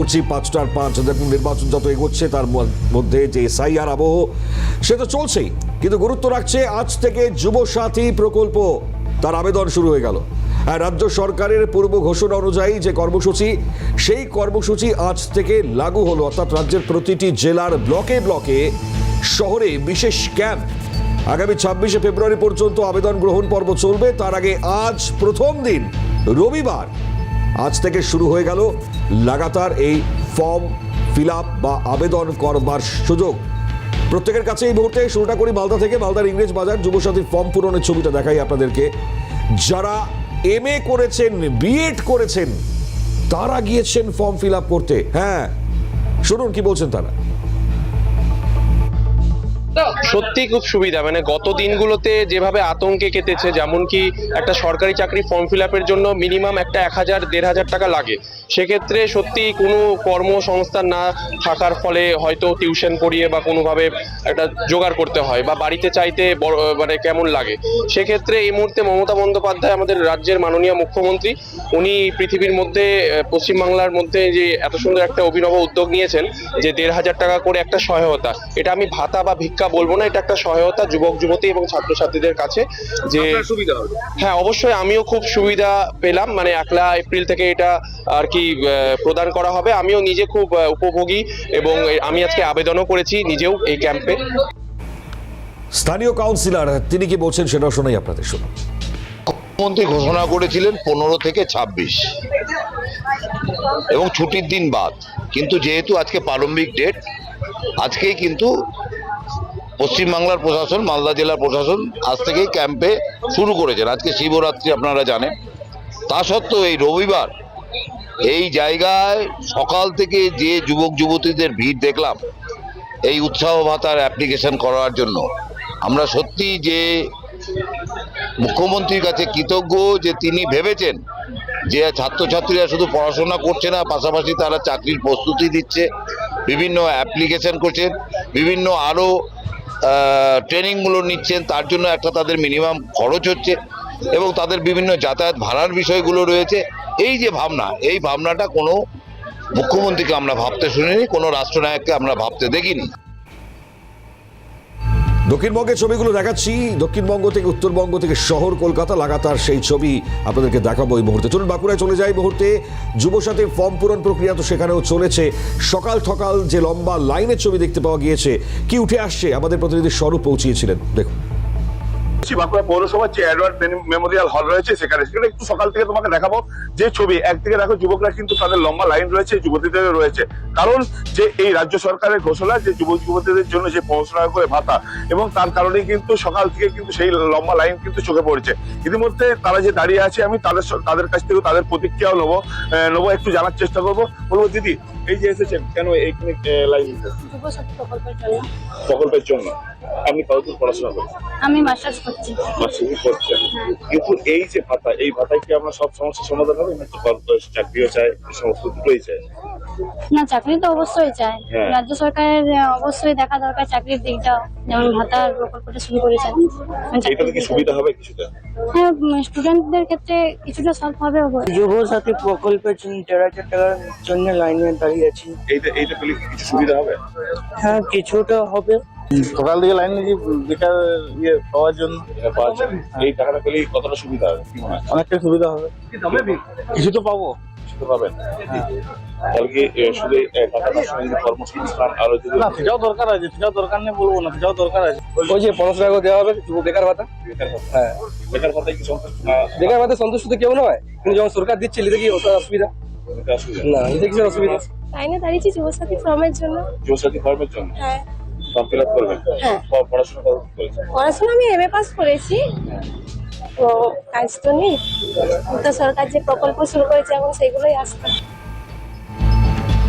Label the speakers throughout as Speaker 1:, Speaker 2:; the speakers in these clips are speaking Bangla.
Speaker 1: করছি, পাঁচটার পাঁচ নির্বাচন যত এগোচ্ছে, তার মধ্যে যে এসআইআর আবহ, সে তো চলছেই। কিন্তু গুরুত্ব রাখছে, আজ থেকে যুব সাথী প্রকল্প, তার আবেদন শুরু হয়ে গেল। আর রাজ্য সরকারের পূর্ব ঘোষণা অনুযায়ী যে কর্মসূচি, সেই কর্মসূচি আজ থেকে লাগু হলো। অর্থাৎ রাজ্যের প্রতিটি জেলার ব্লকে ব্লকে, শহরে বিশেষ ক্যাম্প। আগামী ছাব্বিশে ফেব্রুয়ারি পর্যন্ত আবেদন গ্রহণ পর্ব চলবে। তার আগে আজ প্রথম দিন, রবিবার আজ থেকে শুরু হয়ে গেল লাগাতার এই ফর্ম ফিল বা আবেদন করবার সুযোগ। প্রত্যেকের কাছে এই মুহূর্তে শুরুটা করি মালদা থেকে, মালদার ইংরেজ বাজার যুবসাথীর ফর্ম পূরণের ছবিটা দেখাই আপনাদেরকে। যারা এম করেছেন বিএড করেছেন, তারা গিয়েছেন ফর্ম ফিল করতে। হ্যাঁ শুনুন কি বলছেন তারা।
Speaker 2: সত্যি খুব সুবিধা মানে গত দিনগুলোতে যেভাবে আতঙ্কে কেটেছে যেমন কি একটা সরকারি চাকরি ফর্ম ফিল আপের জন্য মিনিমাম একটা এক হাজার, দেড় হাজার টাকা লাগে। সেক্ষেত্রে সত্যি কোনো কর্মসংস্থান না থাকার ফলে হয়তো টিউশন পড়িয়ে বা কোনোভাবে একটা জোগাড় করতে হয় বা বাড়িতে চাইতে মানে কেমন লাগে। সেক্ষেত্রে এই মুহূর্তে মমতা বন্দ্যোপাধ্যায় আমাদের রাজ্যের মাননীয় মুখ্যমন্ত্রী, উনি পৃথিবীর মধ্যে পশ্চিমবাংলার মধ্যে যে এত সুন্দর একটা অভিনব উদ্যোগ নিয়েছেন, যে দেড় হাজার টাকা করে একটা সহায়তা, এটা আমি ভাতা বা ভিক্ষা বলব না এটা একটা সহায়তা যুবক যুবতী এবং ছাত্রছাত্রীদের কাছে যে
Speaker 3: সুবিধা হবে।
Speaker 2: হ্যাঁ অবশ্যই আমিও খুব সুবিধা পেলাম মানে একলা এপ্রিল থেকে এটা আর কি প্রদান করা হবে। আমিও নিজে খুব উপভোগী এবং আমি আজকে আবেদনও করেছি নিজেও এই ক্যাম্পে।
Speaker 1: স্থানীয় কাউন্সিলর তিনি কি বলছেন সেটাও শোনাই আপনাদের শুনুন।
Speaker 4: মুখ্যমন্ত্রী ঘোষণা করেছিলেন পনেরো থেকে ছাব্বিশ। এবং ছুটির দিন বাদ। কিন্তু যেহেতু আজকে প্রারম্ভিক ডেট আজকেই কিন্তু পশ্চিমবাংলার প্রশাসন, মালদা জেলার প্রশাসন আজ থেকেই ক্যাম্পে শুরু করেছেন। আজকে শিবরাত্রি আপনারা জানেন। তা সত্ত্বেও এই রবিবার এই জায়গায় সকাল থেকে যে যুবক যুবতীদের ভিড় দেখলাম, এই উৎসাহ ভাতার অ্যাপ্লিকেশন করার জন্য, আমরা সত্যি যে মুখ্যমন্ত্রীর কাছে কৃতজ্ঞ যে তিনি ভেবেছেন যে ছাত্রছাত্রীরা শুধু পড়াশোনা করছে না, পাশাপাশি তারা চাকরির প্রস্তুতি দিচ্ছে, বিভিন্ন অ্যাপ্লিকেশন করছেন, বিভিন্ন আরও ট্রেনিংগুলো নিচ্ছেন, তার জন্য একটা তাদের মিনিমাম খরচ হচ্ছে এবং তাদের বিভিন্ন যাতায়াত ভাড়ার বিষয়গুলো রয়েছে। এই যে ভাবনা, এই ভাবনাটা কোনো মুখ্যমন্ত্রীকে আমরা ভাবতে শুনিনি, কোনো রাষ্ট্রনায়ককে আমরা ভাবতে দেখিনি।
Speaker 1: দক্ষিণবঙ্গের ছবিগুলো দেখাচ্ছি। দক্ষিণবঙ্গ থেকে উত্তরবঙ্গ থেকে শহর কলকাতা, লাগাতার সেই ছবি আপনাদেরকে দেখাবো এই মুহূর্তে। চলুন বাঁকুড়ায় চলে যাই মুহূর্তে মুহূর্তে। যুবসাথীর ফর্ম পূরণ প্রক্রিয়া তো সেখানেও চলেছে। সকাল ঠকাল যে লম্বা লাইনের ছবি দেখতে পাওয়া গিয়েছে, কি উঠে আসছে? আমাদের প্রতিনিধি স্বরূপ পৌঁছিয়েছিলেন। দেখুন।
Speaker 3: বলছি, বাঁকুড়া পৌরসভার যে অ্যাডওয়ার্ড মেমোরিয়াল হল রয়েছে সেখানে। সেখানে একটু সকাল থেকে তোমাকে দেখাবো যে ছবি। একদিকে দেখো যুবকরা কিন্তু তাদের লম্বা লাইন রয়েছে যুবতীদের রয়েছে। কারণ যে এই রাজ্য সরকারের ঘোষণা যে যুবক যুবতীদের জন্য যে পনেরোশো টাকা করে ভাতা এবং তার কারণে কিন্তু সকাল থেকে কিন্তু সেই লম্বা লাইন কিন্তু চোখে পড়েছে। ইতিমধ্যে তারা যে দাঁড়িয়ে আছে আমি তাদের তাদের কাছ থেকে তাদের প্রতিক্রিয়াও নেব। নেব একটু জানার চেষ্টা করব। বলব দিদি এই যে এসেছেন কেন এইখানে লাইন
Speaker 5: প্রকল্পের জন্য।
Speaker 3: আপনি কতদূর পড়াশোনা করেন
Speaker 5: আমি মাস্টার্স করছি।
Speaker 3: মাসিক করছেন। কিন্তু এই যে ভাতা এই ভাতায় কি আমরা সব সমস্যার সমাধান হবে? না চাকরিও চাই সমস্ত দুটোই চাই
Speaker 5: না চাকরি তো অবশ্যই চাই
Speaker 3: হ্যাঁ।
Speaker 5: রাজ্য সরকারের অবশ্যই দেখা দরকার চাকরির দিকটা যেমন ভাতার প্রকল্পটা শুরু করেছেন।
Speaker 3: এইটাতে কি সুবিধা হবে কিছুটা?
Speaker 5: হ্যাঁ স্টুডেন্টদের ক্ষেত্রে কিছুটা সলভ হবে
Speaker 6: যুব সাথী প্রকল্পের জন্য দেড় হাজার টাকার জন্য লাইনে দাঁড়িয়ে আছি।
Speaker 3: এইটা এইটা পেলে কিছু সুবিধা হবে?
Speaker 6: হ্যাঁ কিছুটা হবে।
Speaker 7: সকাল থেকে লাইনে যে বেকার ইয়ে পাওয়ার জন্য?
Speaker 3: এটা পাওয়া যাবে এই টাকাটা পেলে কতটা সুবিধা হবে? কি মনে হয়?
Speaker 7: অনেকটা সুবিধা হবে। কিছু তো পাবো।
Speaker 3: বুঝতে পারবেন তাহলে শুধু টাকাটার সঙ্গে কর্মসংস্থান আরও যদি
Speaker 7: না সেটাও দরকার আছে সেটাও দরকার নেই বলব না সেটাও দরকার আছে।
Speaker 8: ওই যে পনেরোশো টাকা দেওয়া হবে বেকার ভাতা?
Speaker 3: ভাতা।
Speaker 8: হ্যাঁ।
Speaker 3: বেকার কি সন্তুষ্ট
Speaker 8: বেকার ভাতা সন্তুষ্ট তো কেউ নয় কিন্তু যখন সরকার দিচ্ছে এতে কি অসুবিধা? না এতে কিছু অসুবিধা?
Speaker 5: লাইনে দাঁড়িয়েছি যুবসাথী ফর্মের জন্য।
Speaker 3: যুবসাথী ফর্মের জন্য?
Speaker 5: হ্যাঁ।
Speaker 3: ফর্ম ফিল আপ করবেন?
Speaker 5: হ্যাঁ।
Speaker 3: প- পড়াশোনা করেছেন?
Speaker 5: পড়াশোনা আমি এমএ পাস করেছি। তো কাজ তো নেই। তো সরকার যে প্রকল্প শুরু করেছে এখন সেগুলোই আসবে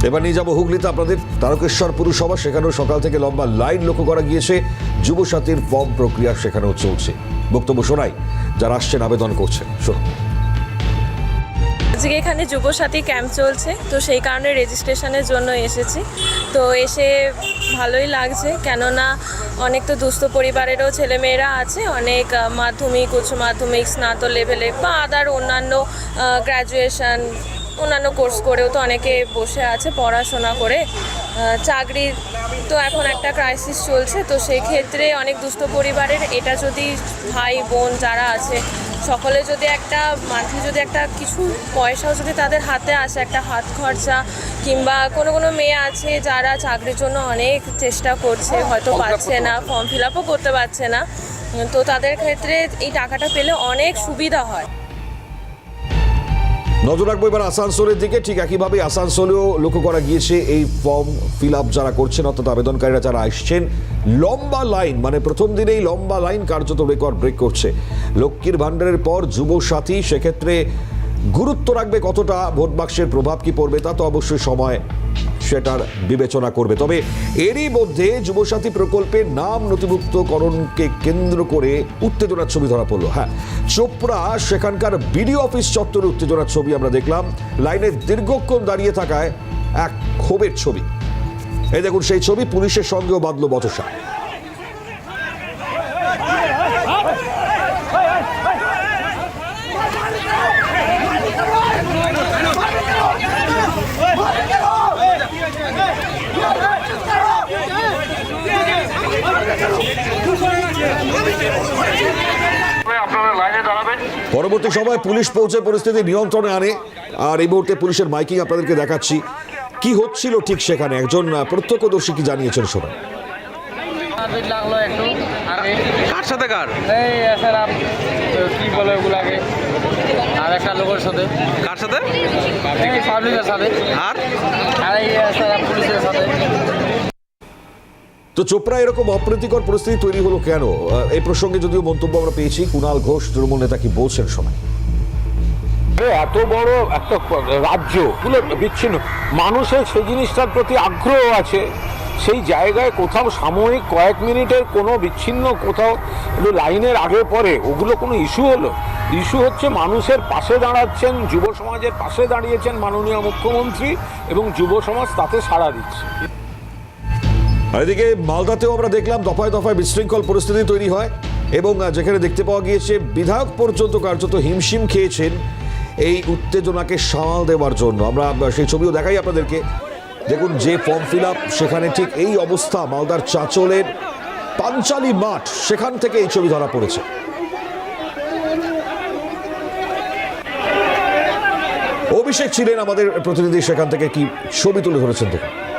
Speaker 1: এবার নিয়ে যাব হুগলিতে আপনাদের তারকেশ্বর পুরসভা। সেখানেও সকাল থেকে লম্বা লাইন লক্ষ্য করা গিয়েছে। যুবসাথীর ফর্ম প্রক্রিয়া সেখানেও চলছে। বক্তব্য শোনাই যারা আসছেন আবেদন করছেন। শুনুন।
Speaker 9: আজকে এখানে যুবসাথী ক্যাম্প চলছে, তো সেই কারণে রেজিস্ট্রেশনের জন্য এসেছি। তো এসে ভালোই লাগছে, কেননা অনেক তো দুস্থ পরিবারেরও ছেলেমেয়েরা আছে, অনেক মাধ্যমিক, উচ্চ মাধ্যমিক, স্নাতক লেভেলে বা আদার অন্যান্য গ্র্যাজুয়েশন অন্যান্য কোর্স করেও তো অনেকে বসে আছে পড়াশোনা করে। চাকরি তো এখন একটা ক্রাইসিস চলছে, তো সেই ক্ষেত্রে অনেক দুস্থ পরিবারের, এটা যদি ভাই বোন যারা আছে সকলে যদি একটা মান্থলি যদি একটা কিছু পয়সাও যদি তাদের হাতে আসে একটা হাত খরচা কিংবা কোনো কোনো মেয়ে আছে যারা চাকরির জন্য অনেক চেষ্টা করছে হয়তো পাচ্ছে না ফর্ম ফিল আপও করতে পারছে না তো তাদের ক্ষেত্রে এই টাকাটা পেলে অনেক সুবিধা হয়।
Speaker 1: নজর রাখব এবার আসানসোলের দিকে। ঠিক একইভাবে আসানসোলেও লক্ষ্য করা গিয়েছে এই ফর্ম ফিল আপ যারা করছেন, অর্থাৎ আবেদনকারীরা যারা আসছেন, লম্বা লাইন মানে প্রথম দিনেই লম্বা লাইন কার্যত রেকর্ড ব্রেক করছে। লক্ষ্মীর ভাণ্ডারের পর যুব সাথী, সেক্ষেত্রে গুরুত্ব রাখবে কতটা ভোট বাক্সের প্রভাব কি পড়বে তা তো অবশ্যই সময় সেটার বিবেচনা করবে। তবে এরই মধ্যে যুবসাথী প্রকল্পের নাম নথিভুক্তকরণকে কেন্দ্র করে উত্তেজনার ছবি ধরা পড়ল। হ্যাঁ চোপড়া, সেখানকার বিডিও অফিস চত্বরে উত্তেজনার ছবি আমরা দেখলাম। লাইনে দীর্ঘক্ষণ দাঁড়িয়ে থাকায় এক ক্ষোভের ছবি। এই দেখুন, সেই ছবি পুলিশের সঙ্গেও বাঁধল বচসা। পরবর্তী সময় পুলিশ পৌঁছে পরিস্থিতি নিয়ন্ত্রণে আনে। আর এই মুহূর্তে পুলিশের মাইকিং আপনাদেরকে দেখাচ্ছি। কি হচ্ছিল ঠিক সেখানে? একজন প্রত্যক্ষদর্শী কি জানিয়েছেন
Speaker 8: সবাই লাগল একটু
Speaker 2: কার সাথে কার?
Speaker 8: এই স্যার কি বলে ওগুলাকে আর একটা লোকের সাথে।
Speaker 2: কার সাথে?
Speaker 8: পাবলিকের সাথে।
Speaker 2: আর?
Speaker 8: আর এই স্যার পুলিশের সাথে।
Speaker 1: তো চোপড়া এরকম অপ্রীতিকর পরিস্থিতি তৈরি হলো কেন? এই প্রসঙ্গে যদিও মন্তব্য আমরা পেয়েছি, কুণাল ঘোষ, তৃণমূল নেতা কি বলছেন শোনা
Speaker 10: এত বড় একটা রাজ্য, পুরো বিচ্ছিন্ন। মানুষের সেই জিনিসটার প্রতি আগ্রহ আছে। সেই জায়গায় কোথাও সাময়িক কয়েক মিনিটের কোনো বিচ্ছিন্ন কোথাও লাইনের আগে পরে, ওগুলো কোনো ইস্যু হলো? ইস্যু হচ্ছে মানুষের পাশে দাঁড়াচ্ছেন, যুব সমাজের পাশে দাঁড়িয়েছেন মাননীয় মুখ্যমন্ত্রী এবং যুব সমাজ তাতে সাড়া দিচ্ছে।
Speaker 1: আর এদিকে মালদাতেও আমরা দেখলাম দফায় দফায় বিশৃঙ্খল পরিস্থিতি তৈরি হয় এবং যেখানে দেখতে পাওয়া গিয়েছে বিধায়ক পর্যন্ত কার্যত হিমশিম খেয়েছেন এই উত্তেজনাকে সামাল দেওয়ার জন্য। আমরা সেই ছবিও দেখাই আপনাদেরকে। দেখুন, যে ফর্ম ফিল সেখানে ঠিক এই অবস্থা, মালদার চাঁচলের পাঞ্চালি মাঠ, সেখান থেকে এই ছবি ধরা পড়েছে। অভিষেক ছিলেন আমাদের প্রতিনিধি, সেখান থেকে কি ছবি তুলে ধরেছেন দেখুন।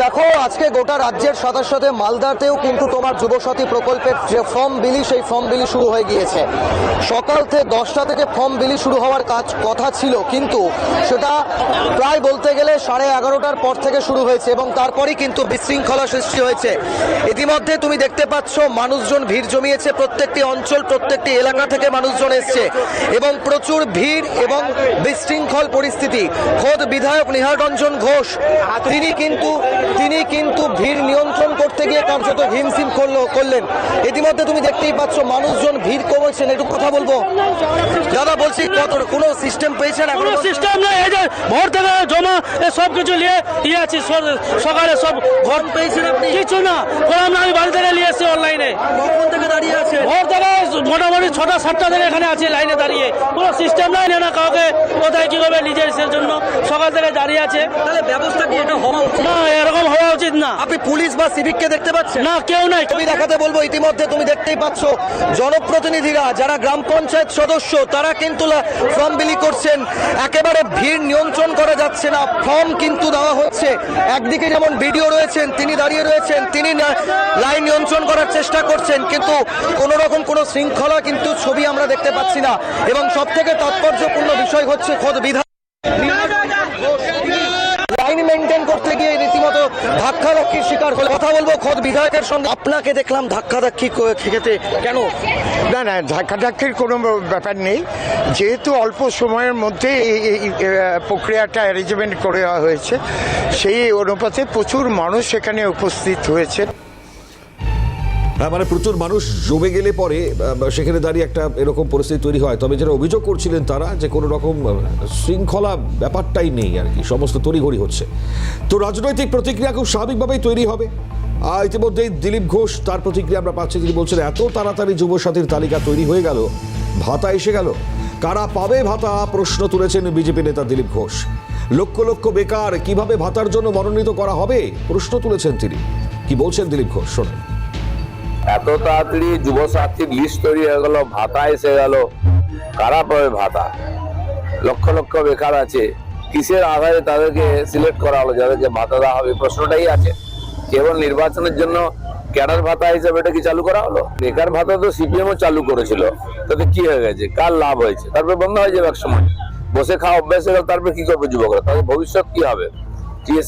Speaker 11: দেখো, আজকে গোটা রাজ্যের সাথে সাথে মালদাতেও কিন্তু তোমার যুবসাথী প্রকল্পের যে ফর্ম বিলি, সেই ফর্ম বিলি শুরু হয়ে গিয়েছে। সকাল থেকে দশটা থেকে ফর্ম বিলি শুরু হওয়ার কাজ কথা ছিল, কিন্তু সেটা প্রায় বলতে গেলে সাড়ে এগারোটার পর থেকে শুরু হয়েছে এবং তারপরেই কিন্তু বিশৃঙ্খলা সৃষ্টি হয়েছে। ইতিমধ্যে তুমি দেখতে পাচ্ছ, মানুষজন ভিড় জমিয়েছে, প্রত্যেকটি অঞ্চল, প্রত্যেকটি এলাকা থেকে মানুষজন এসছে এবং প্রচুর ভিড় এবং বিশৃঙ্খল পরিস্থিতি। খোদ বিধায়ক নিহার রঞ্জন ঘোষ, তিনি কিন্তু তিনি কিন্তু ভিড় নিয়ন্ত্রণ করতে গিয়ে কার্যত হিমশিম করল করলেন। ইতিমধ্যে তুমি দেখতেই পাচ্ছ মানুষজন ভিড় কমেছেন। একটু কথা বলব। দাদা বলছি কত কোনো সিস্টেম পেয়েছেন এখন
Speaker 8: সিস্টেম নেই। এই যে ভোট থেকে জমা সব কিছু নিয়ে ইয়ে আছি সকালে সব
Speaker 11: ঘর পেয়েছেন আপনি?
Speaker 8: কিছু না। না আমি বাড়ি থেকে নিয়ে এসেছি অনলাইনে
Speaker 11: কখন থেকে দাঁড়িয়ে আছেন?
Speaker 8: ভোট থেকে মোটামুটি ছটা সাতটা এখানে আছি লাইনে দাঁড়িয়ে। কোনো সিস্টেম নাই না কাউকে কোথায় কি করবে নিজের ইসের জন্য। সকাল থেকে দাঁড়িয়ে আছে।
Speaker 11: তাহলে ব্যবস্থা কি এটা হওয়া উচিত?
Speaker 8: না এরকম হওয়া উচিত না।
Speaker 11: আপনি পুলিশ বা সিভিককে দেখতে পাচ্ছেন?
Speaker 8: না কেউ নাই।
Speaker 11: ছবি দেখাতে বলব ইতিমধ্যে তুমি দেখতেই পাচ্ছ। জনপ্রতিনিধিরা যারা গ্রাম পঞ্চায়েত সদস্য তারা কিন্তু ফর্ম বিলি করছেন। একেবারে ভিড় নিয়ন্ত্রণ করা যাচ্ছে না। ফর্ম কিন্তু দেওয়া হচ্ছে। একদিকে যেমন ভিডিও রয়েছেন তিনি দাঁড়িয়ে রয়েছেন তিনি না- লাইন নিয়ন্ত্রণ করার চেষ্টা করছেন। কিন্তু কোনো রকম কোনো শৃঙ্খলা কিন্তু ছবি আমরা দেখতে পাচ্ছি না। এবং সব থেকে তাৎপর্যপূর্ণ বিষয় হচ্ছে খোদ বিধান লাইন মেনটেন করতে গিয়ে রীতিমতো শিকার হলে কথা বলব খোদ বিধায়কের সঙ্গে। আপনাকে দেখলাম ধাক্কাধাক্কি খেতে। কেন?
Speaker 10: না না কোনো ব্যাপার নেই। যেহেতু অল্প সময়ের এই প্রক্রিয়াটা অ্যারেঞ্জমেন্ট করে হয়েছে, সেই অনুপাতে প্রচুর মানুষ সেখানে উপস্থিত হয়েছে।
Speaker 1: হ্যাঁ মানে প্রচুর মানুষ জমে গেলে পরে সেখানে দাঁড়িয়ে একটা এরকম পরিস্থিতি তৈরি হয়। তবে যারা অভিযোগ করছিলেন তারা, যে কোনো রকম শৃঙ্খলা ব্যাপারটাই নেই আর কি, সমস্ত তড়িঘড়ি হচ্ছে। তো রাজনৈতিক প্রতিক্রিয়া খুব স্বাভাবিকভাবেই তৈরি হবে। ইতিমধ্যেই দিলীপ ঘোষ, তার প্রতিক্রিয়া আমরা পাচ্ছি, তিনি বলছেন, এত তাড়াতাড়ি যুব সাথীর তালিকা তৈরি হয়ে গেল, ভাতা এসে গেল। কারা পাবে ভাতা? প্রশ্ন তুলেছেন বিজেপি নেতা দিলীপ ঘোষ। লক্ষ লক্ষ বেকার, কীভাবে ভাতার জন্য মনোনীত করা হবে? প্রশ্ন তুলেছেন তিনি। কি বলছেন দিলীপ ঘোষ? শোনেন।
Speaker 10: এত তাড়াতাড়ি যুব সাথীর লিস্ট তৈরি হয়ে গেল, ভাতা এসে গেল। কারা পাবে ভাতা? লক্ষ লক্ষ বেকার আছে। কিসের আধারে তাদেরকে সিলেক্ট করা হলো? যাদেরকে ভাতা দেওয়া হবে প্রশ্নটাই আছে। কেবল নির্বাচনের জন্য ক্যাডার ভাতা হিসেবে এটা কি চালু করা হলো? বেকার ভাতা তো সিপিএম ও চালু করেছিল। তাতে কি হয়ে গেছে? কার লাভ হয়েছে? তারপরে বন্ধ হয়ে যাবে এক সময় বসে খাওয়া অভ্যাস হয়ে গেল, তারপরে কি করবে যুবকরা? তাদের ভবিষ্যৎ কি হবে?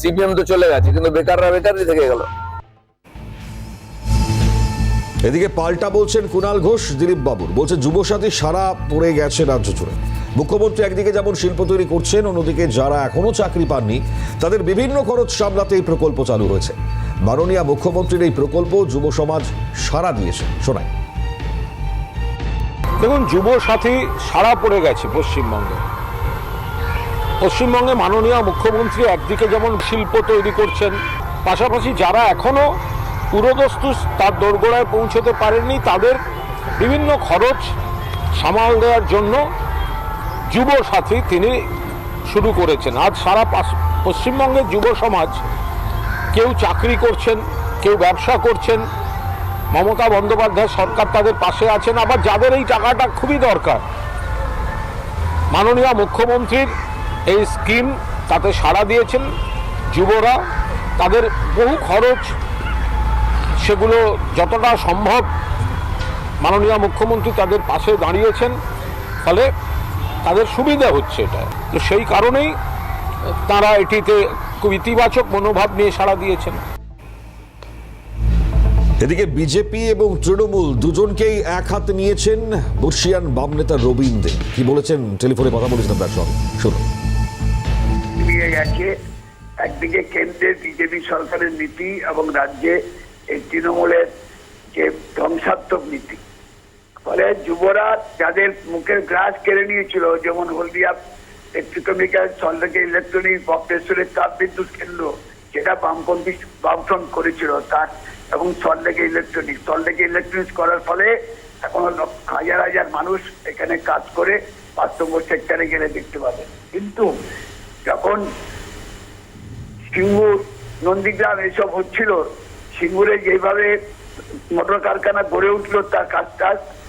Speaker 10: সিপিএম তো চলে গেছে, কিন্তু বেকাররা বেকারই থেকে গেল।
Speaker 1: এদিকে পাল্টা বলছেন কুণাল ঘোষ, দিলীপ বাবুর। বলছে, যুবসাথী সারা পড়ে গেছে রাজ্য জুড়ে। মুখ্যমন্ত্রী একদিকে যেমন শিল্প তৈরি করছেন, অন্যদিকে যারা এখনও চাকরি পাননি, তাদের বিভিন্ন খরচ সামলাতে এই প্রকল্প চালু হয়েছে। মাননীয় মুখ্যমন্ত্রীর এই প্রকল্প যুব সমাজ সারা দিয়েছে। শোনায়
Speaker 10: দেখুন যুব সাথী সারা পড়ে গেছে পশ্চিমবঙ্গে। পশ্চিমবঙ্গে মাননীয় মুখ্যমন্ত্রী একদিকে যেমন শিল্প তৈরি করছেন, পাশাপাশি যারা এখনও পুরোদস্তু তার দোরগোড়ায় পৌঁছতে পারেননি। তাদের বিভিন্ন খরচ সামাল দেওয়ার জন্য যুব সাথী তিনি শুরু করেছেন। আজ সারা পশ্চিমবঙ্গের যুব সমাজ কেউ চাকরি করছেন, কেউ ব্যবসা করছেন। মমতা বন্দ্যোপাধ্যায় সরকার তাদের পাশে আছেন। আবার যাদের এই টাকাটা খুবই দরকার। মাননীয় মুখ্যমন্ত্রীর এই স্কিম তাতে সাড়া দিয়েছেন। যুবরা তাদের বহু খরচ সেগুলো যতটা সম্ভব মাননীয় মুখ্যমন্ত্রী তাদের পাশে দাঁড়িয়েছেন ফলে তাদের সুবিধা হচ্ছে এটা। তো সেই কারণেই তারা এটিতে খুব ইতিবাচক মনোভাব নিয়ে সাড়া দিয়েছেন।
Speaker 1: এদিকে বিজেপি এবং তৃণমূল দুজনকেই এক হাতে নিয়েছেন বর্ষিয়ান বাম নেতা রবীন্দ্র দে। কি বলেছেন? টেলিফোনে কথা বলেছিলাম তার সঙ্গে। শুনুন।
Speaker 12: একদিকে কেন্দ্রের বিজেপি সরকারের নীতি এবং রাজ্যে এই তৃণমূলের যে ধ্বংসাত্মক নীতি। ফলে যুবরা যাদের মুখের গ্রাস কেড়ে নিয়েছিল, যেমন হলদিয়া পেট্রোকেমিক্যাল সল্টলেকে ইলেকট্রনিক, বক্রেশ্বরের তাপ বিদ্যুৎ কেন্দ্র, যেটা বামপন্থী বামফ্রন্ট করেছিল তার, এবং সল্টলেকে ইলেকট্রনিক। সল্টলেকে ইলেকট্রনিক্স করার ফলে এখন হাজার হাজার মানুষ এখানে কাজ করে বাস্তব সেক্টরে গেলে দেখতে পাবেন কিন্তু যখন সিঙ্গুর নন্দীগ্রাম এসব হচ্ছিল সিঙ্গুরে যেভাবে মোটর কারখানা গড়ে উঠল তার কাজটা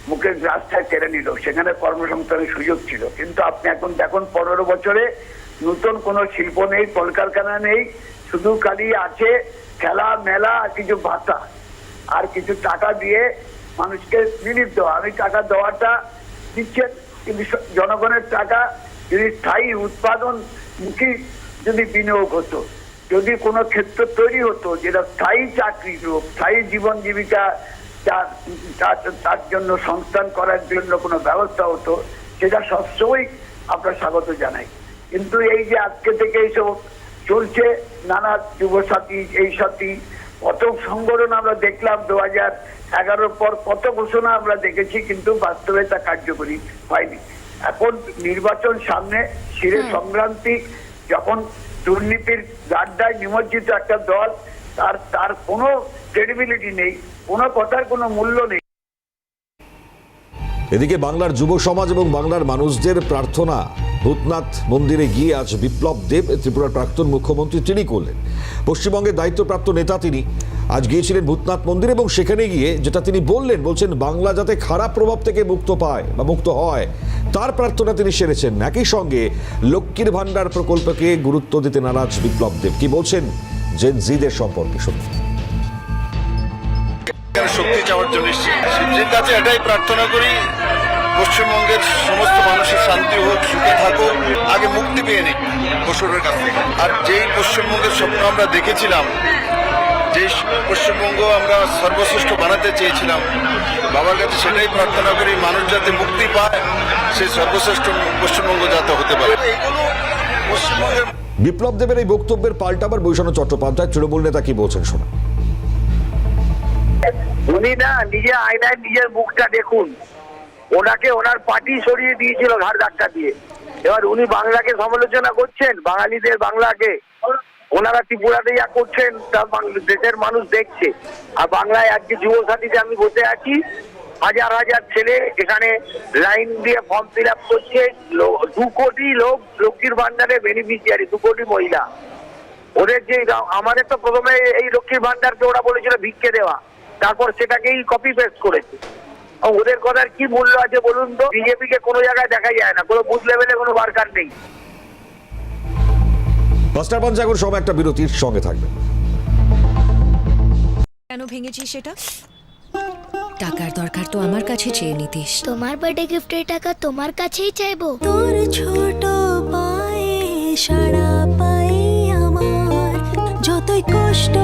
Speaker 12: মুখের গ্রাসটা কেড়ে নিল। সেখানে কর্মসংস্থানের সুযোগ ছিল। কিন্তু আপনি এখন দেখুন, পনেরো বছরে নতুন কোনো শিল্প নেই, কলকারখানা নেই, শুধু খালি আছে খেলা, মেলা, আর কিছু ভাতা। আর কিছু টাকা দিয়ে মানুষকে রিলিফ দেওয়া। আমি টাকা দেওয়াটা দিচ্ছেন কিন্তু জনগণের টাকা যদি স্থায়ী উৎপাদন মুখী যদি বিনিয়োগ হতো যদি কোনো ক্ষেত্র তৈরি হতো যেটা স্থায়ী চাকরি হোক স্থায়ী জীবন জীবিকা তার জন্য সংস্থান করার জন্য কোনো ব্যবস্থা হতো সেটা সবসময় আমরা স্বাগত জানাই। কিন্তু এই যে আজকে থেকে এইসব চলছে নানা যুব সাথী এই সাথী কত সংগঠন আমরা দেখলাম দু হাজার এগারোর পর কত ঘোষণা আমরা দেখেছি কিন্তু বাস্তবে তা কার্যকরী হয়নি। এখন নির্বাচন সামনে শিরে সংক্রান্তি যখন দুর্নীতির গাড্ডায় নিমজ্জিত একটা দল তার তার কোনো ক্রেডিবিলিটি নেই, কোনো কথার কোনো মূল্য নেই।
Speaker 1: এদিকে বাংলার যুব সমাজ এবং বাংলার মানুষদের প্রার্থনা। ভূতনাথ মন্দিরে গিয়ে আজ বিপ্লব দেব, ত্রিপুরার প্রাক্তন মুখ্যমন্ত্রী তিনি করলেন। পশ্চিমবঙ্গের দায়িত্বপ্রাপ্ত নেতা তিনি আজ গিয়েছিলেন ভূতনাথ মন্দির এবং সেখানে গিয়ে যেটা তিনি বললেন, বলছেন, বাংলা যাতে খারাপ প্রভাব থেকে মুক্ত পায় বা মুক্ত হয় তার প্রার্থনা তিনি সেরেছেন। একই সঙ্গে লক্ষ্মীর ভাণ্ডার প্রকল্পকে গুরুত্ব দিতে নারাজ বিপ্লব দেব। কি বলছেন জেন জিদের সম্পর্কে? শুনুন।
Speaker 7: শক্তি চাওয়ার জন্য শিবজির কাছে এটাই প্রার্থনা করি, পশ্চিমবঙ্গের সমস্ত মানুষের শান্তি হোক, সুখে থাকুক, আগে মুক্তি পেয়ে নিক কাছ থেকে। আর যেই পশ্চিমবঙ্গের স্বপ্ন আমরা দেখেছিলাম যে পশ্চিমবঙ্গ আমরা সর্বশ্রেষ্ঠ বানাতে চেয়েছিলাম। বাবার কাছে সেটাই প্রার্থনা করি মানুষ যাতে মুক্তি পায় সেই সর্বশ্রেষ্ঠ পশ্চিমবঙ্গ যাতে হতে পারে। এগুলো পশ্চিমবঙ্গের
Speaker 1: বিপ্লব দেবের এই বক্তব্যের পাল্টাবার বৈষণ্য চট্টোপাধ্যায় তৃণমূল নেতা কি বলছেন শোনা
Speaker 12: উনি না নিজে আয়নায় নিজের মুখটা দেখুন। ওনাকে ওনার পার্টি সরিয়ে দিয়েছিল ঘাড় ধাক্কা দিয়ে। এবার উনি বাংলাকে সমালোচনা করছেন বাঙালিদের বাংলাকে। ওনারা ত্রিপুরাতে যা করছেন, তা দেশের মানুষ দেখছে। আর বাংলায় আজকে যুব সাথীতে আমি বসে আছি।
Speaker 13: হাজার হাজার ছেলে এখানে লাইন দিয়ে ফর্ম ফিল আপ করছে। দু কোটি লোক লক্ষ্মীর ভান্ডারের বেনিফিশিয়ারি দু কোটি মহিলা। ওদের যে আমাদের তো প্রথমে এই লক্ষ্মীর ভান্ডারকে ওরা বলেছিল ভিক্ষে দেওয়া। তারপর সেটাকেই কপি পেস্ট করেছে। ওদের কথার কি মূল্য আছে বলুন তো? বিজেপিকে কোনো জায়গায় দেখা যায় না। কোনো বুথ লেভেলে কোনো ওয়ার্কার নেই।
Speaker 1: মাস্টার পাঞ্চে এখন সময় একটা বিরতির সঙ্গে থাকবে
Speaker 14: কেন ভেঙেছিস সেটা? টাকার দরকার তো আমার কাছে চেয়ে নিতিস।
Speaker 15: তোমার বার্থডে গিফটের টাকা তোমার কাছেই চাইব।
Speaker 14: তোর ছোট পায়ে সারা পাই আমার। যতই কষ্ট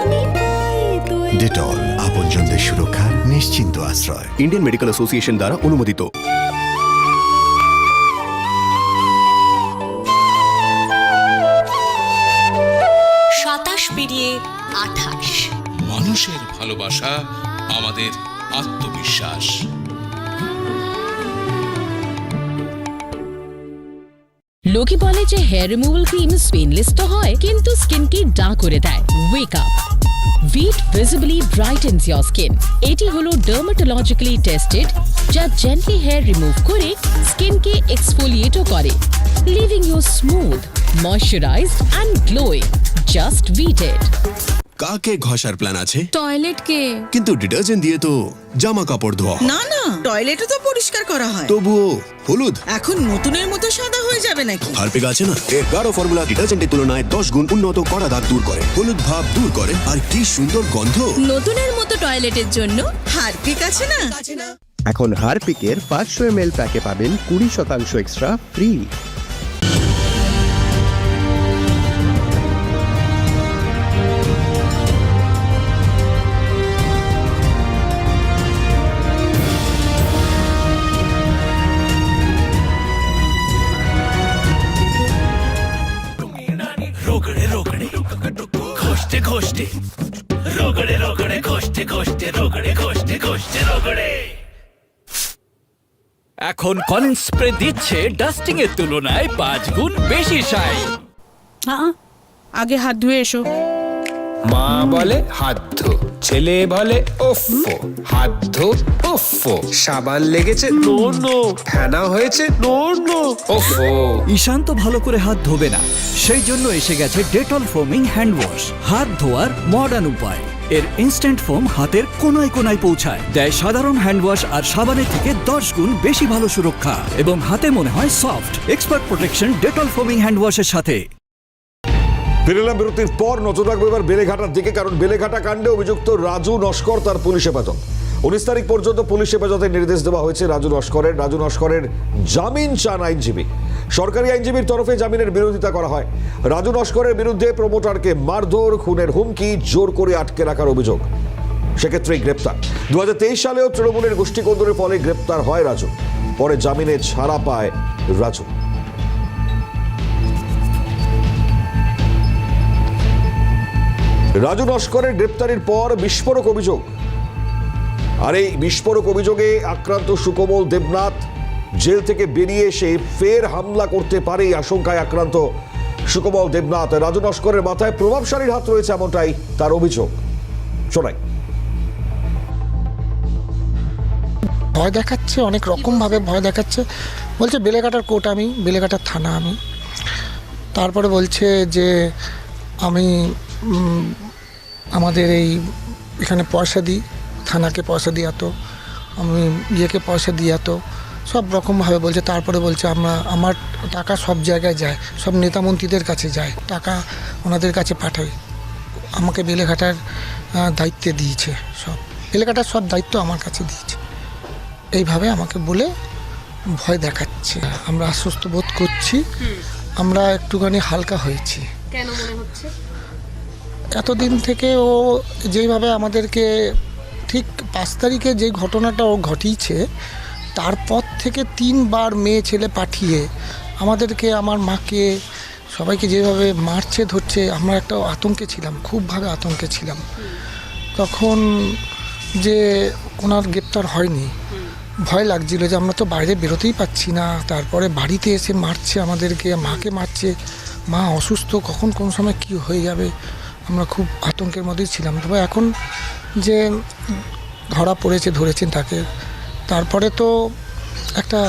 Speaker 14: আমি পাই তুই
Speaker 7: ডেটল আপনজনদের সুরক্ষার নিশ্চিন্ত আশ্রয়। ইন্ডিয়ান মেডিকেল অ্যাসোসিয়েশন দ্বারা অনুমোদিত।
Speaker 14: আঠাশ।
Speaker 16: মানুষের ভালোবাসা আমাদের আত্মবিশ্বাস।
Speaker 14: লোকে বলে যে হেয়ার রিমুভাল ক্রিম স্পেনলেস তো হয় কিন্তু স্কিনকে ডা করে দেয়। Wake up with visibly brightens your skin এটি হলো ডার্মাটোলজিক্যালি টেস্টেড যা জেন্টলি হেয়ার রিমুভ করে স্কিনকে এক্সফোলিয়েটও করে leaving you smooth moisturised and glowing just ভিটেড
Speaker 7: কাকে ঘষার প্ল্যান আছে?
Speaker 14: টয়লেট কে?
Speaker 7: কিন্তু ডিটারজেন্ট দিয়ে তো জামা কাপড় ধোয়া হয়।
Speaker 6: না না টয়লেটও তো পরিষ্কার করা হয়।
Speaker 7: তবুও হলুদ?
Speaker 6: এখন নতুনের মতো সাদা হয়ে যাবে নাকি?
Speaker 7: হারপিক আছে না? এর গাঢ় ফর্মুলা ডিটারজেন্টের তুলনায় দশ গুণ উন্নত কড়া দাগ দূর করে। হলুদ ভাব দূর করে। আর কি সুন্দর গন্ধ!
Speaker 14: নতুনের মতো টয়লেটের জন্য?
Speaker 6: হারপিক আছে না?
Speaker 17: এখন হারপিকের পাঁচশো এম এল প্যাকে পাবেন কুড়ি শতাংশ এক্সট্রা ফ্রি
Speaker 8: এখন কলিন্স স্প্রে দিচ্ছে ডাস্টিং এর তুলনায় পাঁচ গুণ বেশি সাই।
Speaker 6: আগে হাত ধুয়ে এসো।
Speaker 16: মা বলে হাত ধো ছেলে বলে ওফো হাত ধো ওফো। সাবান লেগেছে নো নো। ফেনা হয়েছে নো নো। ওফো।
Speaker 8: ঈশান তো ভালো করে হাত ধোবে না সেই জন্য এসে গেছে ডেটল ফোমিং হ্যান্ড ওয়াশ হাত ধোয়ার মডার্ন উপায়। এর ইনস্ট্যান্ট ফোম হাতের কোনায় কোনায় পৌঁছায়। দেয় সাধারণ হ্যান্ড ওয়াশ আর সাবানের থেকে দশ গুণ বেশি ভালো সুরক্ষা। এবং হাতে মনে হয় soft expert protection Dettol foaming hand ওয়াশের সাথে।
Speaker 1: ফিরলাম বিরতির পর নজর রাখব এবার বেলেঘাটার দিকে, কারণ বেলেঘাটা কাণ্ডে অভিযুক্ত রাজু নস্কর, তার পুলিশ হেফাজত। উনিশ তারিখ পর্যন্ত পুলিশ হেফাজতের নির্দেশ দেওয়া হয়েছে রাজু নস্করের রাজু নস্করের জামিন চান আইনজীবী। সরকারি আইনজীবীর তরফে জামিনের বিরোধিতা করা হয়। রাজু নস্করের বিরুদ্ধে প্রমোটারকে মারধর, খুনের হুমকি, জোর করে আটকে রাখার অভিযোগ। সেক্ষেত্রে গ্রেপ্তার। দু সালেও তৃণমূলের গোষ্ঠীকন্দরের ফলে গ্রেপ্তার হয় রাজু। পরে জামিনে ছাড়া পায় রাজু। রাজু নস্করের গ্রেপ্তারির পর বিস্ফোরক অভিযোগ। আর এই বিস্ফোরক অভিযোগে আক্রান্ত সুকোমল দেবনাথ জেল থেকে বেরিয়ে এসে ফের হামলা করতে পারে আশঙ্কায় আক্রান্ত সুকোমল দেবনাথ। রাজু নস্করের মাথায় প্রভাবশালীর হাত রয়েছে এমনটাই তার অভিযোগ। শোনাই।
Speaker 6: ভয় দেখাচ্ছে অনেক রকমভাবে ভয় দেখাচ্ছে। বলছে বেলেঘাটার কোর্ট আমি বেলেঘাটার থানা আমি। তারপরে বলছে যে আমি আমাদের এই এখানে পয়সা দিই। থানাকে পয়সা দিই এত আমি ইয়েকে পয়সা দিই এত সব রকমভাবে বলছে। তারপরে বলছে আমরা আমার টাকা সব জায়গায় যায় সব নেতা মন্ত্রীদের কাছে যায় টাকা ওনাদের কাছে পাঠাই। আমাকে বেলেঘাটার দায়িত্বে দিয়েছে সব। বেলেঘাটার সব দায়িত্ব আমার কাছে দিয়েছে। এইভাবে আমাকে বলে ভয় দেখাচ্ছে। আমরা আশ্বস্ত বোধ করছি আমরা একটুখানি হালকা হয়েছি।
Speaker 18: কেন মনে হচ্ছে?
Speaker 6: এতদিন থেকে ও যেইভাবে আমাদেরকে ঠিক পাঁচ তারিখে যে ঘটনাটা ও ঘটিয়েছে তারপর থেকে তিনবার মেয়ে ছেলে পাঠিয়ে আমাদেরকে, আমার মাকে, সবাইকে যেভাবে মারছে, ধরছে, আমরা একটা আতঙ্কে ছিলাম খুবভাবে আতঙ্কে ছিলাম। তখন যে ওনার গ্রেপ্তার হয়নি, ভয় লাগছিল যে আমরা তো বাইরে বেরোতেই পাচ্ছি না, তারপরে বাড়িতে এসে মারছে আমাদেরকে, মাকে মারছে, মা অসুস্থ, কখন কোন সময় কি হয়ে যাবে আমরা খুব আতঙ্কের মধ্যেই ছিলাম। তবে এখন যে ধরা পড়েছে, ধরেছেন তাকে, তারপরে তো একটা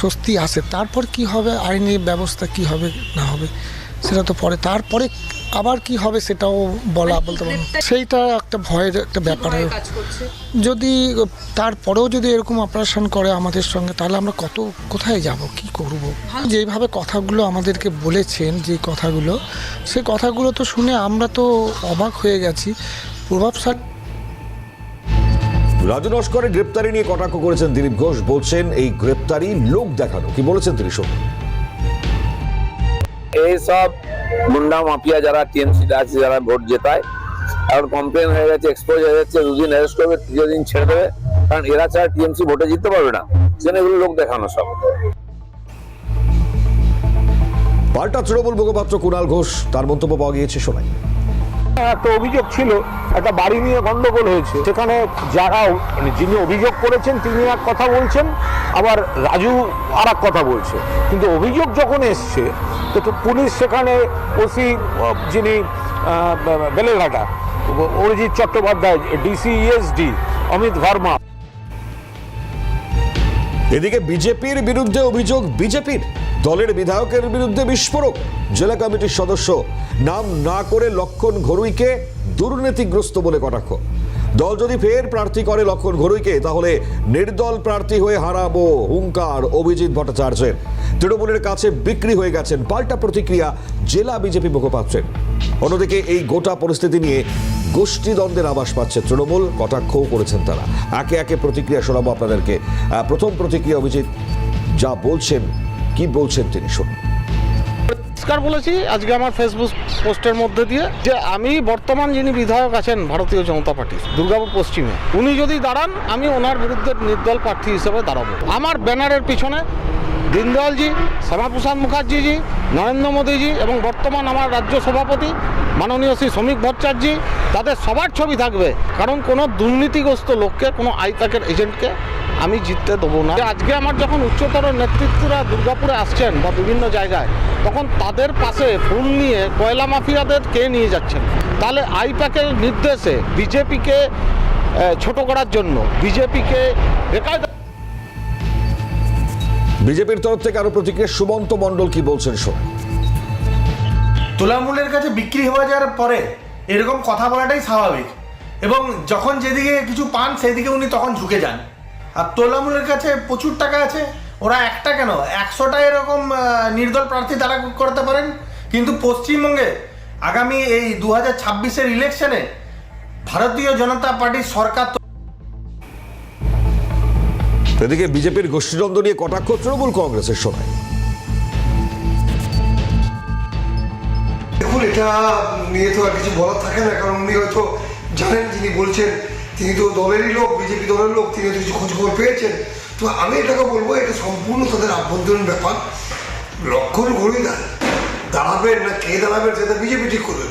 Speaker 6: স্বস্তি আসে তারপর কি হবে? আইনি ব্যবস্থা কি হবে, না হবে, সেটা তো পরে। তারপরে আবার কি হবে সেটাও বলা বলতে পারব সেইটা একটা ভয়ের একটা ব্যাপার। যদি তারপরেও যদি এরকম অপারেশন করে আমাদের সঙ্গে তাহলে আমরা কত কোথায় যাব কি করব? যেইভাবে কথাগুলো আমাদেরকে বলেছেন যে কথাগুলো সে কথাগুলো তো শুনে আমরা তো অবাক হয়ে গেছি। প্রভাবশালী
Speaker 1: রাজু নস্করের গ্রেপ্তারি নিয়ে কটাক্ষ করেছেন দিলীপ ঘোষ বলছেন এই গ্রেপ্তারি লোক দেখানো। কি বলেছেন তিনি শুনুন।
Speaker 10: এইসব মুন্ডা মাফিয়া যারা টিএমসি আছে, যারা ভোট জেতায় এখন কমপ্লেন হয়ে গেছে এক্সপোজ হয়ে যাচ্ছে দুদিন অ্যারেস্ট করবে, তৃতীয় দিন ছেড়ে দেবে, কারণ এরা ছাড়া টিএমসি ভোটে জিততে পারবে না। সেখানে এগুলো লোক দেখানো সব।
Speaker 1: পাল্টা তৃণমূল মুখপাত্র কুণাল ঘোষ, তার মন্তব্য পাওয়া গিয়েছে শোনাই।
Speaker 10: একটা অভিযোগ ছিল, একটা বাড়ি নিয়ে গন্ডগোল হয়েছে। সেখানে যারা মানে যিনি অভিযোগ করেছেন, তিনি এক কথা বলছেন, আবার রাজু আর এক কথা বলছে। কিন্তু অভিযোগ যখন এসছে, তো পুলিশ সেখানে ওসি, যিনি বেলেঘাটা, অরিজিৎ চট্টোপাধ্যায়, ডিসি ইএসডি, অমিত ভার্মা
Speaker 1: এদিকে বিজেপির বিরুদ্ধে অভিযোগ বিজেপির। দলের বিধায়কের বিরুদ্ধে বিস্ফোরক। জেলা কমিটির সদস্য, নাম না করে লক্ষণ ঘরুইকে দুর্নীতিগ্রস্ত বলে কটাক্ষ। দল যদি ফের প্রার্থী করে লক্ষণ ঘরুইকে, তাহলে নির্দল প্রার্থী হয়ে হারাবো হুঙ্কার অভিজিৎ ভট্টাচার্যের। তৃণমূলের কাছে বিক্রি হয়ে গেছেন পাল্টা প্রতিক্রিয়া জেলা বিজেপি মুখপাত্রের। অন্যদিকে এই গোটা পরিস্থিতি নিয়ে গোষ্ঠীদ্বন্দ্বের আভাস পাচ্ছে তৃণমূল, কটাক্ষও করেছেন তারা। একে একে প্রতিক্রিয়া শোনাবো আপনাদেরকে। প্রথম প্রতিক্রিয়া অভিজিৎ, যা বলছেন, কি বলছেন তিনি শুনুন।
Speaker 19: পরিষ্কার বলেছি, আজকে আমার ফেসবুক পোস্টের মধ্যে দিয়ে যে আমি বর্তমান যিনি বিধায়ক আছেন ভারতীয় জনতা পার্টি, দুর্গাপুর পশ্চিমে, উনি যদি দাঁড়ান, আমি ওনার বিরুদ্ধে নির্দল প্রার্থী হিসেবে দাঁড়াবো। আমার ব্যানারের পিছনে দীনদয়ালজি শ্যামাপ্রসাদ মুখার্জিজি নরেন্দ্র মোদীজি এবং বর্তমান আমার রাজ্য সভাপতি মাননীয় শ্রী শ্রমিক ভট্টাচার্যজি তাদের সবার ছবি থাকবে। কারণ কোনো দুর্নীতিগ্রস্ত লোককে, কোনো আইপ্যাকের এজেন্টকে আমি জিততে দেবো না। আজকে আমার যখন উচ্চতর নেতৃত্বরা দুর্গাপুরে আসছেন বা বিভিন্ন জায়গায়, তখন তাদের পাশে ফুল নিয়ে কয়লা মাফিয়াদের কে নিয়ে যাচ্ছেন? তাহলে আইপ্যাকের নির্দেশে বিজেপিকে ছোট করার জন্য বিজেপিকে বেকায়দা
Speaker 1: বিজেপির তরফ থেকে আরও প্রতিক্রিয়া, সুমন্ত মণ্ডল কি বলছেন শোনাই
Speaker 20: তোলামূলের কাছে বিক্রি হয়ে যাওয়ার পরে এরকম কথা বলাটাই স্বাভাবিক। এবং যখন যেদিকে কিছু পান সেদিকে উনি তখন ঝুঁকে যান। আর তোলামূলের কাছে প্রচুর টাকা আছে, ওরা একটা কেন? একশোটা এরকম নির্দল প্রার্থী তারা করতে পারেন। কিন্তু পশ্চিমবঙ্গে আগামী এই দু হাজার ছাব্বিশের ইলেকশনে ভারতীয় জনতা পার্টির সরকার
Speaker 1: এদিকে বিজেপির গোষ্ঠীদ্বন্দ্ব নিয়ে কটাক্ষ তৃণমূল কংগ্রেসের শোনায়
Speaker 21: দেখুন, এটা নিয়ে তো আর কিছু বলার থাকে না, কারণ উনি হয়তো জানেন যিনি বলছেন, তিনি তো দলেরই লোক, বিজেপি দলের লোক, তিনি হয়তো কিছু খোঁজখবর পেয়েছেন। তো আমি এটাকে বলব, এটা সম্পূর্ণ তাদের আভ্যন্তরীণ ব্যাপার। লক্ষণ ঘড়ি দাঁড়াবেন না, কে দাঁড়াবেন সেটা বিজেপি ঠিক করবে।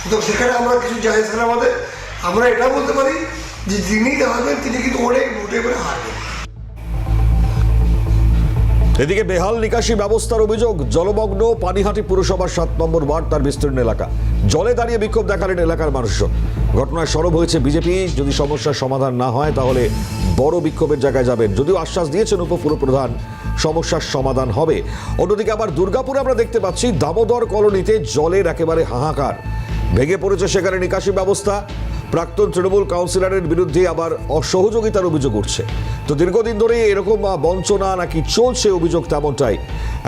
Speaker 21: সুতরাং সেখানে আমরা কিছু যায় আমাদের, আমরা এটা বলতে পারি যে যিনি দাঁড়াবেন, তিনি কিন্তু অনেক ভোটে করে হারবেন।
Speaker 1: এদিকে বেহাল নিকাশি ব্যবস্থার অভিযোগ, জলমগ্ন পানিহাটি পুরসভার সাত নম্বর ওয়ার্ড তার বিস্তীর্ণ এলাকা। জলে দাঁড়িয়ে বিক্ষোভ দেখালেন এলাকার মানুষজন। ঘটনায় সরব হয়েছে বিজেপি। যদি সমস্যার সমাধান না হয়, তাহলে বড় বিক্ষোভের জায়গায় যাবেন। যদিও আশ্বাস দিয়েছেন উপপুরপ্রধান, সমস্যার সমাধান হবে। অন্যদিকে আবার দুর্গাপুরে আমরা দেখতে পাচ্ছি, দামোদর কলোনিতে জলের একেবারে হাহাকার। ভেঙে পড়েছে সেখানে নিকাশি ব্যবস্থা। প্রাক্তন তৃণমূল কাউন্সিলরের বিরুদ্ধে আবার অসহযোগিতার অভিযোগ উঠছে। তো দীর্ঘদিন ধরে এরকম বঞ্চনা নাকি চলছে অভিযোগ তেমনটাই।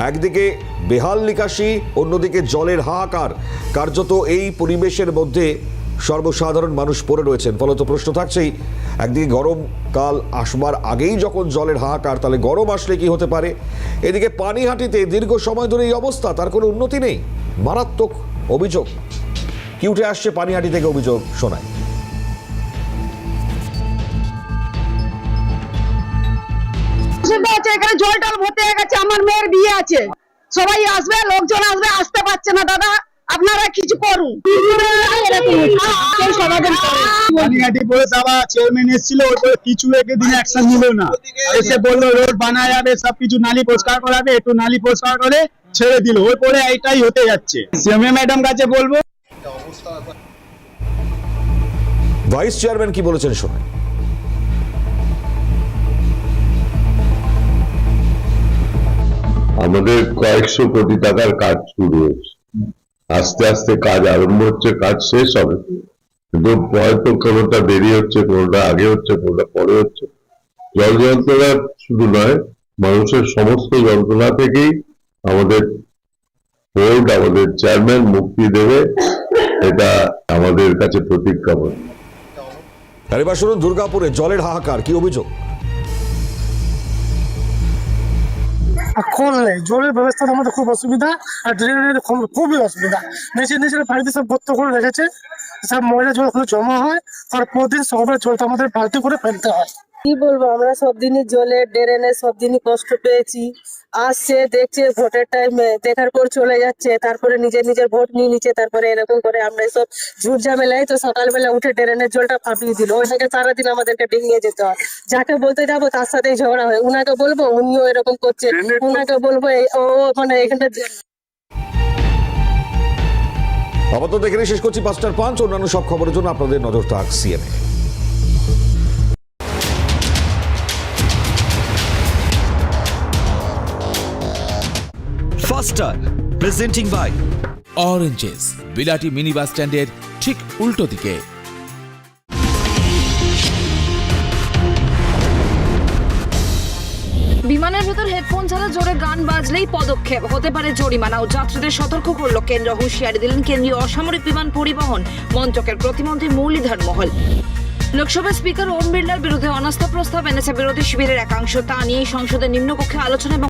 Speaker 1: একদিকে বেহাল নিকাশি, অন্যদিকে জলের হাহাকার। কার্যত এই পরিবেশের মধ্যে সর্বসাধারণ মানুষ পড়ে রয়েছেন। ফলত প্রশ্ন থাকছেই, একদিকে গরমকাল আসবার আগেই যখন জলের হাহাকার, তাহলে গরম আসলে কি হতে পারে? এদিকে পানিহাটিতে দীর্ঘ সময় ধরে এই অবস্থা, তার কোনো উন্নতি নেই? মারাত্মক অভিযোগ। কি উঠে আসছে পানিহাটি থেকে অভিযোগ শোনায়।
Speaker 22: এখানে জল টল ভর্তি হয়ে গেছে আমার মেয়ের বিয়ে আছে। সবাই আসবে লোকজন আসবে আসতে পারছে না দাদা আপনারা কিছু করুন। কেউ সমাধান করুন
Speaker 23: পানিঘাটি পৌরসভা চেয়ারম্যান এসেছিল কিছু একে দিন অ্যাকশন নিল না। এসে বলল রোড বানা যাবে সবকিছু নালি পরিষ্কার করাবে একটু নালি পরিষ্কার করে ছেড়ে দিল। ওই পরে এইটাই হতে যাচ্ছে। সিএমএ ম্যাডাম কাছে বলব।
Speaker 1: ভাইস চেয়ারম্যান কি বলেছেন শোনায়
Speaker 17: আমাদের কয়েকশো কোটি টাকার কাজ শুরু হয়েছে। আস্তে আস্তে কাজ আরম্ভ হচ্ছে, কাজ শেষ হবে। কিন্তু হয়তো কোনোটা দেরি হচ্ছে, কোনোটা আগে হচ্ছে, কোনোটা পরে হচ্ছে। জল যন্ত্রণা শুধু নয়, মানুষের সমস্ত যন্ত্রণা থেকেই আমাদের বোর্ড, আমাদের চেয়ারম্যান মুক্তি দেবে, এটা আমাদের কাছে প্রতিজ্ঞাবদ্ধ।
Speaker 1: আর এবার শুনুন দুর্গাপুরে জলের হাহাকার, কি অভিযোগ?
Speaker 24: করলে জলের ব্যবস্থাটা আমাদের খুব অসুবিধা, আর ড্রেনের খুবই অসুবিধা। নিচে নিচে বাড়িতে সব ভর্তি করে রেখেছে। সব ময়লা জল ওখানে জমা হয়। তার প্রতিদিন সকালে জলটা আমাদের বালতি করে ফেলতে হয়।
Speaker 22: কি বলব, আমরা সব দিনই জলে ড্রেনে সব দিনই কষ্ট পেয়েছি। আসছে দেখছে ভোটের টাইমে দেখার পর চলে যাচ্ছে তারপরে নিজের নিজের ভোট নিয়ে নিচ্ছে তারপরে এরকম করে আমরা সব ঝুট ঝামেলায় তো সকালবেলা উঠে ড্রেনের জলটা ফাঁপিয়ে দিল। ওইটাকে সারাদিন আমাদেরকে ডিঙিয়ে যেতে হয়। যাকে বলতে যাব তার সাথেই ঝগড়া হয়। উনাকে বলব উনিও এরকম করছে। উনাকে বলব ও মানে এখানটা
Speaker 1: আপাতত এখানে শেষ করছি। পাঁচটার পাঁচ অন্যান্য সব খবরের জন্য আপনাদের নজর থাক সিএনএ
Speaker 8: ফাস্টার প্রেজেন্টিং বাই অরেঞ্জেস বিলাটি মিনি বাস স্ট্যান্ডের ঠিক উল্টো দিকে।
Speaker 25: বিমানের ভেতর হেডফোন ছাড়া জোরে গান বাজলেই পদক্ষেপ। হতে পারে জরিমানা ও যাত্রীদের সতর্ক করল কেন্দ্র। হুঁশিয়ারি দিলেন কেন্দ্রীয় অসামরিক বিমান পরিবহন মন্ত্রকের প্রতিমন্ত্রী মুরলীধর মহল। লোকসভা স্পিকার ওম বিড়লার বিরুদ্ধে অনাস্থা প্রস্তাব এনেছে বিরোধী শিবিরের একাংশ। তা নিয়ে সংসদের নিম্নকক্ষে আলোচনা